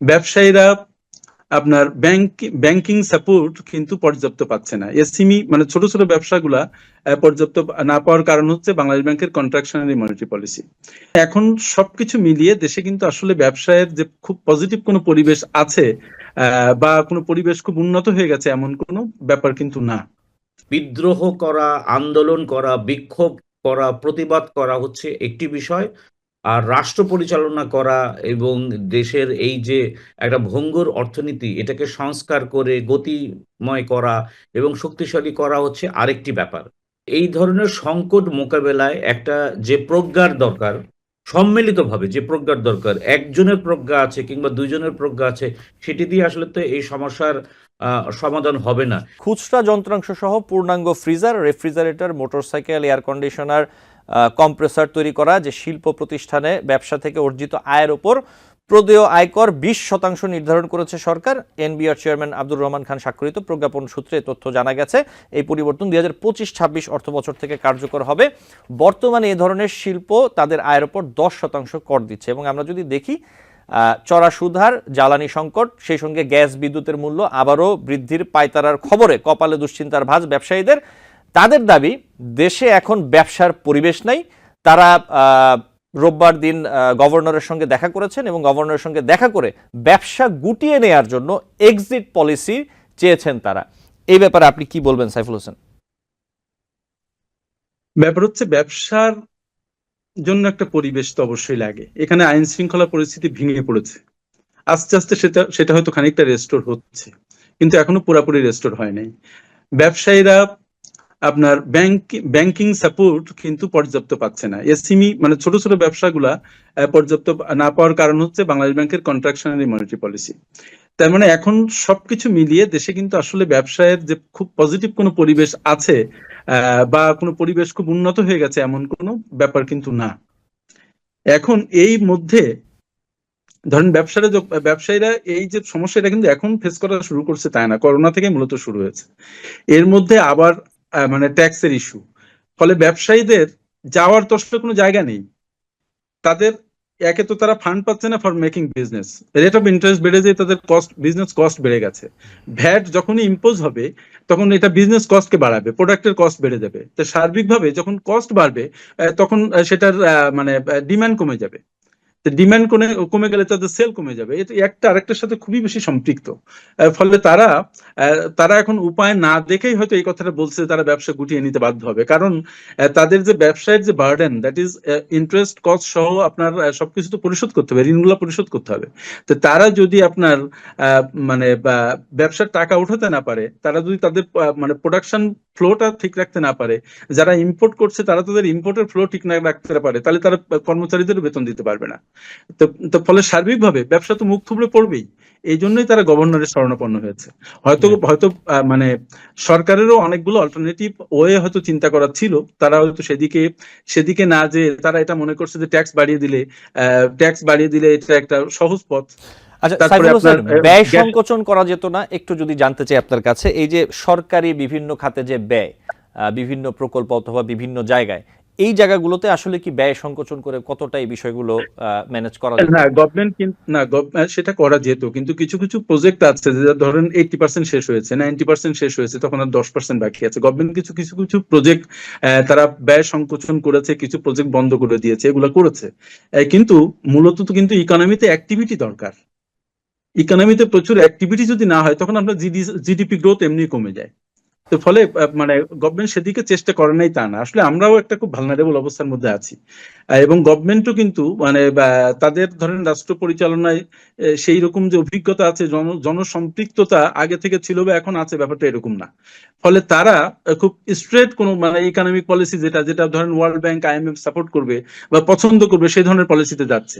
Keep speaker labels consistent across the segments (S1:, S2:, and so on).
S1: ব্যবসায়ীরা আপনার bank banking support কিন্তু পর্যাপ্ত পাচ্ছে না। এসএমই মানে ছোট ছোট ব্যবসাগুলা পর্যাপ্ত না পাওয়ার কারণ হচ্ছে বাংলাদেশ ব্যাংকের কন্ট্রাকশনারি মনিটারি পলিসি এখন সবকিছু মিলিয়ে দেশে কিন্তু আসলে ব্যবসায়ের যে খুব পজিটিভ কোনো পরিবেশ আছে বা কোনো পরিবেশ খুব উন্নত হয়ে গেছে এমন কোনো ব্যাপার কিন্তু না।
S2: বিদ্রোহ করা, আন্দোলন করা, বিক্ষোভ করা, প্রতিবাদ করা হচ্ছে একটি বিষয়। আর রাষ্ট্র পরিচালনা করা এবং দেশের এই যে একটা ভঙ্গুর অর্থনীতি, এটাকে সংস্কার করে গতিময় করা এবং শক্তিশালী করা হচ্ছে আরেকটি ব্যাপার। এই ধরনের সংকট মোকাবেলায় একটা যে প্রজ্ঞার দরকার, সম্মিলিতভাবে যে প্রজ্ঞার দরকার, একজনের প্রজ্ঞা আছে কিংবা দুইজনের প্রজ্ঞা আছে, সেটি দিয়ে আসলে তো এই সমস্যার সমাধান হবে না।
S3: খুচরা যন্ত্রাংশ সহ পূর্ণাঙ্গ freezer, refrigerator, motorcycle, air conditioner compressor তৈরি করা, যে শিল্প প্রতিষ্ঠানে ব্যবসা থেকে অর্জিত আয়ের ওপর প্রদেয় আয়কর বিশ শতাংশ নির্ধারণ করেছে সরকার। এনবিআর চেয়ারম্যান আব্দুর রহমান খান স্বাক্ষরিত প্রজ্ঞাপন সূত্রে তথ্য জানা গেছে, এই পরিবর্তন দুই হাজার পঁচিশ ছাব্বিশ অর্থ বছর থেকে কার্যকর হবে। বর্তমানে এ ধরনের শিল্প তাদের আয়ের ওপর দশ শতাংশ কর দিচ্ছে এবং আমরা যদি দেখি চড়া সুধার, জ্বালানি সংকট, সেই সঙ্গে গ্যাস বিদ্যুতের মূল্য আবারও বৃদ্ধির পায়তারার খবরে কপালে দুশ্চিন্তার ভাঁজ ব্যবসায়ীদের। তাদের দাবি, দেশে এখন ব্যবসার পরিবেশ নাই। তারা রোববার দিন গভর্নরের সঙ্গে দেখা করেছেন এবং গভর্নরের সঙ্গে দেখা করে ব্যবসা গুটিয়ে নেয়ার জন্য এক্সিট পলিসি চেয়েছেন তারা। এই ব্যাপারে আপনি কি বলবেন, সাইফুল হোসেন?
S1: ব্যাপার হচ্ছে ব্যবসার জন্য একটা পরিবেশ তো অবশ্যই লাগে। এখানে আইন শৃঙ্খলা পরিস্থিতি ভেঙে পড়েছে। আস্তে আস্তে সেটা সেটা হয়তো খানিকটা রেস্টোর হচ্ছে। কিন্তু এখনও পুরাপুরি রেস্টোর হয় নাই। ব্যবসায়ীরা আপনার ব্যাংক ব্যাংকিং সাপোর্ট কিন্তু পর্যাপ্ত পাচ্ছে না। এসএমই মানে ছোট ছোট ব্যবসাগুলা পর্যাপ্ত না পাওয়ার কারণ হচ্ছে বাংলাদেশ ব্যাংকের কন্ট্রাকশনারি মনিটারি পলিসি তার মানে এখন সবকিছু মিলিয়ে দেশে কিন্তু আসলে ব্যবসায়ের যে খুব পজিটিভ কোনো পরিবেশ আছে বা কোনো পরিবেশ খুব উন্নত হয়ে গেছে এমন কোনো ব্যাপার কিন্তু না। এখন এই মধ্যে ধরেন ব্যবসাটা যে- ব্যবসায়ীরা এই যে সমস্যা এটা কিন্তু এখন ফেস করা শুরু করছে তাই না, করোনা থেকে মূলত শুরু হয়েছে। এর মধ্যে আবার মানে ট্যাক্সের ইস্যু ফলে ব্যবসায়ীদের যাওয়ার তো কোনো জায়গা নেই। তাদের, একে তো তারা ফান্ড পাচ্ছে না for making business rate of interest বেড়ে যায় তাদের কস্ট বিজনেস কস্ট বেড়ে গেছে। ভ্যাট যখনই ইম্পোজ হবে, তখন এটা বিজনেস কস্টকে বাড়াবে প্রোডাক্টের কস্ট বেড়ে যাবে। তো সার্বিকভাবে যখন কস্ট বাড়বে তখন সেটার মানে ডিমান্ড কমে যাবে। ডিমান্ড কমে কমে গেলে তাদের সেল কমে যাবে। এটা একটা, আরেকটার সাথে খুবই বেশি সম্পৃক্ত। ফলে তারা তারা এখন উপায় না দেখেই হয়তো এই কথাটা বলছে তারা ব্যবসা গুটিয়ে নিতে বাধ্য হবে। কারণ তাদের যে ব্যবসায়ের যে burden that is interest cost সহ আপনার সবকিছু তো পরিশোধ করতে হবে, ঋণগুলো পরিশোধ করতে হবে। তো তারা যদি আপনার মানে ব্যবসার টাকা উঠাতে না পারে, তারা যদি তাদের মানে প্রোডাকশন ফ্লোটা ঠিক রাখতে না পারে, যারা ইম্পোর্ট করছে তারা তাদের ইম্পোর্টের ফ্লো ঠিক না রাখতে পারে, তাহলে তারা কর্মচারীদের বেতন দিতে পারবে না। তো তো ফলে সার্বিকভাবে ব্যবসা তো মুখ থুবড়ে পড়বেই। এই জন্যই তারা গভর্নরের শরণাপন্ন হয়েছে। হয়তো হয়তো মানে সরকারেরও অনেকগুলো অল্টারনেটিভ ওয়ে হয়তো চিন্তা করা ছিল। তারা হয়তো সেদিকে সেদিকে না যে তারা এটা মনে করছে যে ট্যাক্স বাড়িয়ে দিলে ট্যাক্স বাড়িয়ে দিলে এটা একটা সহজ পথ।
S3: আচ্ছা ব্যয় সংকোচন করা যেত না? একটু যদি জানতে চাই আপনার কাছে এই যে সরকারি বিভিন্ন খাতে যে ব্যয় আহ, বিভিন্ন প্রকল্প অথবা বিভিন্ন জায়গায় এই জায়গাগুলোতে আসলে কি ব্যয় সংকোচন করে কতটা এই বিষয়গুলো ম্যানেজ করা
S1: না গভর্নমেন্ট না সেটা করা যেত কিন্তু কিছু কিছু প্রজেক্ট আছে যে ধরেন এইটি পার্সেন্ট শেষ হয়েছে নাইনটি পার্সেন্ট শেষ হয়েছে, তখন আর দশ পার্সেন্ট বাকি আছে। গভর্নমেন্ট কিছু কিছু কিছু প্রজেক্ট তারা ব্যয় সংকোচন করেছে, কিছু প্রজেক্ট বন্ধ করে দিয়েছে, এগুলো করেছে। কিন্তু মূলত তো কিন্তু ইকোনমিতে অ্যাক্টিভিটি দরকার। ইকোনমিতে প্রচুর অ্যাক্টিভিটি যদি না হয়, তখন আপনার জিডিপি গ্রোথ এমনি কমে যায়। তো ফলে মানে গভর্নমেন্ট সেদিকে চেষ্টা করে নাই তা না। আসলে আমরাও একটা খুব ভালনারেবল অবস্থার মধ্যে আছি। এবং গভর্নমেন্টও কিন্তু মানে তাদের ধরেন রাষ্ট্র পরিচালনায় সেই রকম যে অভিজ্ঞতা আছে, জন, জনসম্পৃক্ততা আগে থেকে ছিল বা এখন আছে, ব্যাপারটা এরকম না। ফলে তারা খুব স্ট্রেট কোনো মানে ইকোনমিক পলিসি যেটা যেটা ধরেন ওয়ার্ল্ড ব্যাংক আইএমএফ সাপোর্ট করবে বা পছন্দ করবে, সেই ধরনের পলিসিতে যাচ্ছে।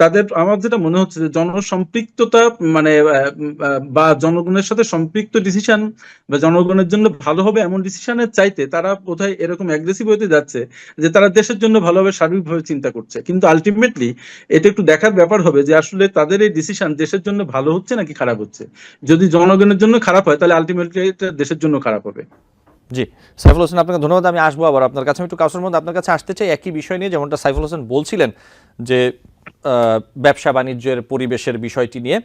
S1: তাদের আমার যেটা মনে হচ্ছে যে জনসম্পৃক্ততা মানে বা জনগণের সাথে সম্পৃক্ত ডিসিশন বা জনগণের জন্য ভালো হবে এমন ডিসিশনের চাইতে তারা বোধহয় এরকম অ্যাগ্রেসিভ হতে যাচ্ছে যে তারা দেশের জন্য ভালোভাবে সার্বিকভাবে চিন্তা করছে। কিন্তু আলটিমেটলি এটা একটু দেখার ব্যাপার হবে যে আসলে তাদের এই ডিসিশন দেশের জন্য ভালো হচ্ছে নাকি খারাপ হচ্ছে? যদি জনগণের জন্য খারাপ হয় তাহলে আলটিমেটলি এটা দেশের জন্য খারাপ হবে।
S3: জি, সাইফুল হোসেন, আপনাকে ধন্যবাদ। আমি আসব আবার আপনার কাছে। আমি একটু কাউসের মধ্যে আপনার কাছে আসতে চাই। একই বিষয় নিয়ে যেমনটা সাইফুল হোসেন বলছিলেন যে ব্যবসা বাণিজ্যের পরিবেশের বিষয়টি নিয়ে।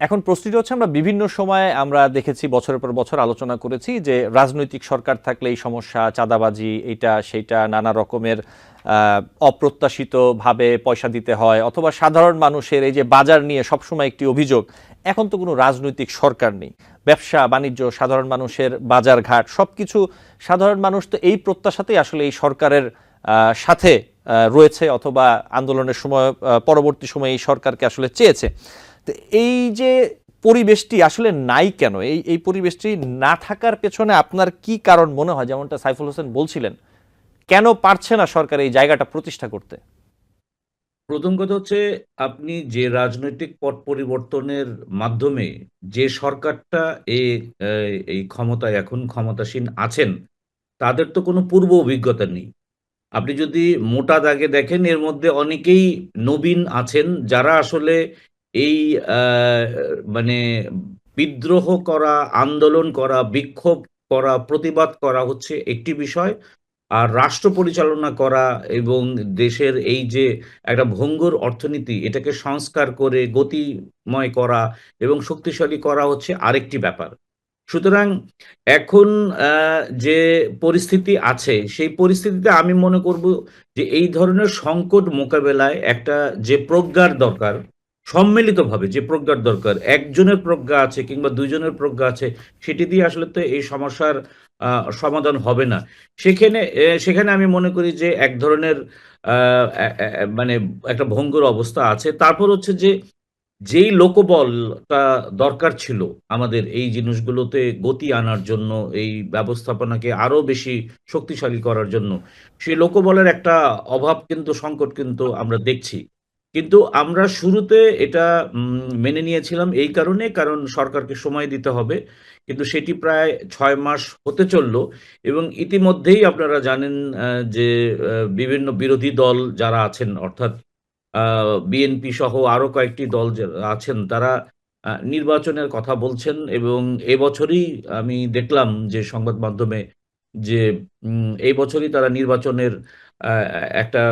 S3: এখন প্রশ্নটি হচ্ছে, আমরা বিভিন্ন সময়ে আমরা দেখেছি, বছরের পর বছর আলোচনা করেছি যে, রাজনৈতিক সরকার থাকলে এই সমস্যা, চাঁদাবাজি, এইটা, সেইটা, নানা রকমের অপ্রত্যাশিতভাবে পয়সা দিতে হয়, অথবা সাধারণ মানুষের এই যে বাজার নিয়ে সবসময় একটি অভিযোগ। এখন তো কোনো রাজনৈতিক সরকার নেই। ব্যবসা, বাণিজ্য, সাধারণ মানুষের বাজার ঘাট সব কিছু সাধারণ মানুষ তো এই প্রত্যাশাতেই আসলে এই সরকারের সাথে রয়েছে অথবা আন্দোলনের সময় পরবর্তী সময়ে এই সরকারকে আসলে চেয়েছে। তো এই যে পরিবেশটি আসলে নাই কেন? এই এই পরিবেশটি না থাকার পেছনে আপনার কি কারণ মনে হয়? যেমনটা সাইফুল হোসেন বলছিলেন, কেন পারছে না সরকার এই জায়গাটা প্রতিষ্ঠা করতে?
S2: প্রথম কথা হচ্ছে, আপনি যে রাজনৈতিক পট পরিবর্তনের মাধ্যমে যে সরকারটা এই ক্ষমতায় এখন ক্ষমতাসীন আছেন, তাদের তো কোনো পূর্ব অভিজ্ঞতা নেই। আপনি যদি মোটা দাগে দেখেন, এর মধ্যে অনেকেই নবীন আছেন, যারা আসলে এই মানে বিদ্রোহ করা, আন্দোলন করা, বিক্ষোভ করা, প্রতিবাদ করা হচ্ছে একটি বিষয়। আর রাষ্ট্র পরিচালনা করা এবং দেশের এই যে একটা ভঙ্গুর অর্থনীতি, এটাকে সংস্কার করে গতিময় করা এবং শক্তিশালী করা হচ্ছে আরেকটি ব্যাপার। সুতরাং এখন যে পরিস্থিতি আছে, সেই পরিস্থিতিতে আমি মনে করব যে এই ধরনের সংকট মোকাবেলায় একটা যে প্রজ্ঞার দরকার সম্মিলিতভাবে যে প্রজ্ঞার দরকার, একজনের প্রজ্ঞা আছে কিংবা দুইজনের প্রজ্ঞা আছে, সেটি দিয়ে আসলে তো এই সমস্যার সমাধান হবে না। সেখানে সেখানে আমি মনে করি যে এক ধরনের মানে একটা ভঙ্গুর অবস্থা আছে। তারপর হচ্ছে যে যেই লোকবলটা দরকার ছিল আমাদের এই জিনিসগুলোতে গতি আনার জন্য, এই ব্যবস্থাপনাকে আরও বেশি শক্তিশালী করার জন্য, সেই লোকবলের একটা অভাব কিন্তু, সংকট কিন্তু আমরা দেখছি। কিন্তু আমরা শুরুতে এটা মেনে নিয়েছিলাম এই কারণে, কারণ সরকারকে সময় দিতে হবে। কিন্তু সেটি প্রায় ছয় মাস হতে চলল এবং ইতিমধ্যেই আপনারা জানেন যে বিভিন্ন বিরোধী দল যারা আছেন, অর্থাৎ বিএনপি সহ আরও কয়েকটি দল আছেন, তারা নির্বাচনের কথা বলছেন এবং এবছরই আমি দেখলাম যে সংবাদ মাধ্যমে যে এই বছরই তারা নির্বাচনের একটা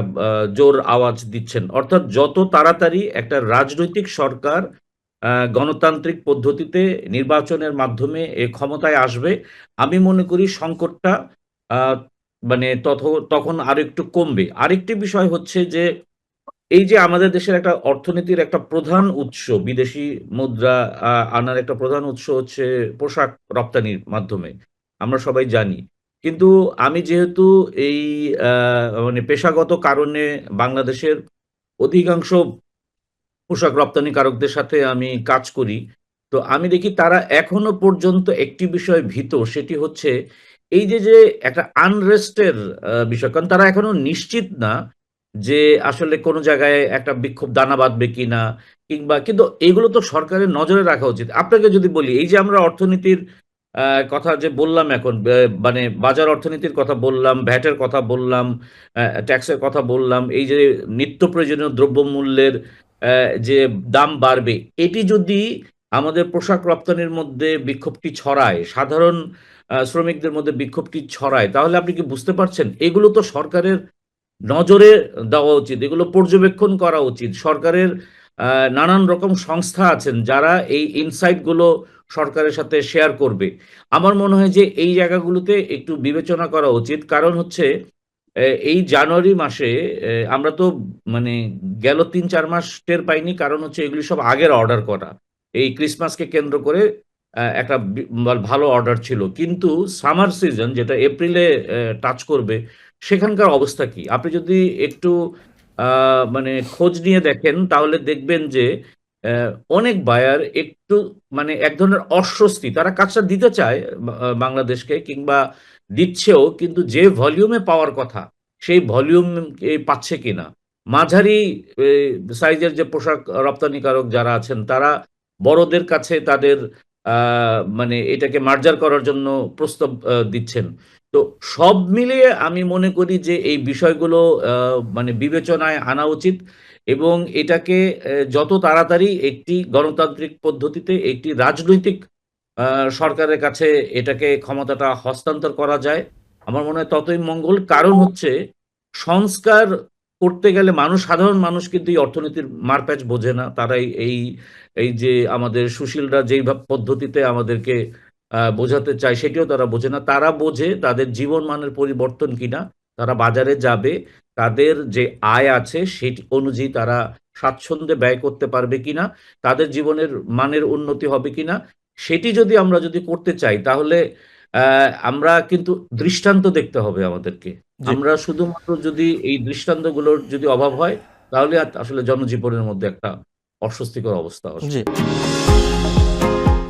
S2: জোর আওয়াজ দিচ্ছেন। অর্থাৎ যত তাড়াতাড়ি একটা রাজনৈতিক সরকার গণতান্ত্রিক পদ্ধতিতে নির্বাচনের মাধ্যমে এ ক্ষমতায় আসবে, আমি মনে করি সংকটটা মানে তখন আরও একটু কমবে। আরেকটি বিষয় হচ্ছে যে, এই যে আমাদের দেশের একটা অর্থনীতির একটা প্রধান উৎস, বিদেশি মুদ্রা আনার একটা প্রধান উৎস হচ্ছে পোশাক রপ্তানির মাধ্যমে, আমরা সবাই জানি। কিন্তু আমি যেহেতু এই মানে পেশাগত কারণে বাংলাদেশের অধিকাংশ পোশাক রপ্তানিকারকদের সাথে আমি কাজ করি, তো আমি দেখি তারা এখনও পর্যন্ত একটি বিষয় ভীত, সেটি হচ্ছে এই যে যে একটা আনরেস্টের বিষয়। কারণ তারা এখনও নিশ্চিত না যে আসলে কোনো জায়গায় একটা বিক্ষোভ দানা বাঁধবে কিনা, কিংবা কিন্তু এগুলো তো সরকারের নজরে রাখা উচিত। আপনাকে যদি বলি, এই যে আমরা অর্থনীতির কথা যে বললাম এখন মানে বাজার অর্থনীতির কথা বললাম, ভ্যাটের কথা বললাম ট্যাক্সের কথা বললাম, এই যে নিত্য প্রয়োজনীয় দ্রব্যমূল্যের যে দাম বাড়বে, এটি যদি আমাদের পোশাক রপ্তানির মধ্যে বিক্ষোভটি ছড়ায়, সাধারণ শ্রমিকদের মধ্যে বিক্ষোভটি ছড়ায়, তাহলে আপনি কি বুঝতে পারছেন? এগুলো তো সরকারের নজরে দেওয়া উচিত, এগুলো পর্যবেক্ষণ করা উচিত, সরকারের নানান রকম সংস্থা আছেন যারা এই ইনসাইটগুলো সরকারের সাথে শেয়ার করবে। আমার মনে হয় যে এই জায়গাগুলোতে একটু বিবেচনা করা উচিত। কারণ হচ্ছে এই জানুয়ারি মাসে আমরা তো মানে গেল তিন চার মাস টের পাইনি। কারণ হচ্ছে এগুলি সব আগের অর্ডার করা। এই ক্রিসমাসকে কেন্দ্র করে একটা ভালো অর্ডার ছিল। কিন্তু সামার সিজন যেটা এপ্রিলে টাচ করবে, সেখানকার অবস্থা কি? আপনি যদি একটু মানে খোঁজ নিয়ে দেখেন, তাহলে দেখবেন যে অনেক বায়ার একটু মানে এক ধরনের অস্বস্তি। তারা কাজটা দিতে চায় বাংলাদেশকে কিংবা দিচ্ছেও, কিন্তু যে ভলিউমে পাওয়ার কথা, সেই ভলিউম পাচ্ছে কিনা। মাঝারি সাইজের যে পোশাক রপ্তানিকারক যারা আছেন, তারা বড়দের কাছে তাদের মানে এটাকে মার্জার করার জন্য প্রস্তাব দিচ্ছেন। তো সব মিলিয়ে আমি মনে করি যে এই বিষয়গুলো মানে বিবেচনায় আনা উচিত এবং এটাকে যত তাড়াতাড়ি একটি গণতান্ত্রিক পদ্ধতিতে একটি রাজনৈতিক সরকারের কাছে এটাকে ক্ষমতাটা হস্তান্তর করা যায়, আমার মনে হয় ততই মঙ্গল। কারণ হচ্ছে সংস্কার করতে গেলে মানুষ, সাধারণ মানুষ কিন্তু এই অর্থনীতির মারপ্যাচ বোঝে না। তারাই এই এই যে আমাদের সুশীলরা যেই পদ্ধতিতে আমাদেরকে বোঝাতে চায় সেটিও তারা বোঝে না। তারা বোঝে তাদের জীবন মানের পরিবর্তন কিনা তারা বাজারে যাবে তাদের যে আয় আছে সেটি অনুযায়ী তারা স্বাচ্ছন্দ্যে ব্যয় করতে পারবে কিনা তাদের জীবনের মানের উন্নতি হবে কিনা সেটি যদি আমরা যদি করতে চাই তাহলে আহ, আমরা কিন্তু দৃষ্টান্ত দেখতে হবে আমাদেরকে। আমরা শুধুমাত্র যদি এই দৃষ্টান্তগুলোর যদি অভাব হয় তাহলে আসলে জনজীবনের মধ্যে একটা অস্বস্তিকর অবস্থা
S3: জি।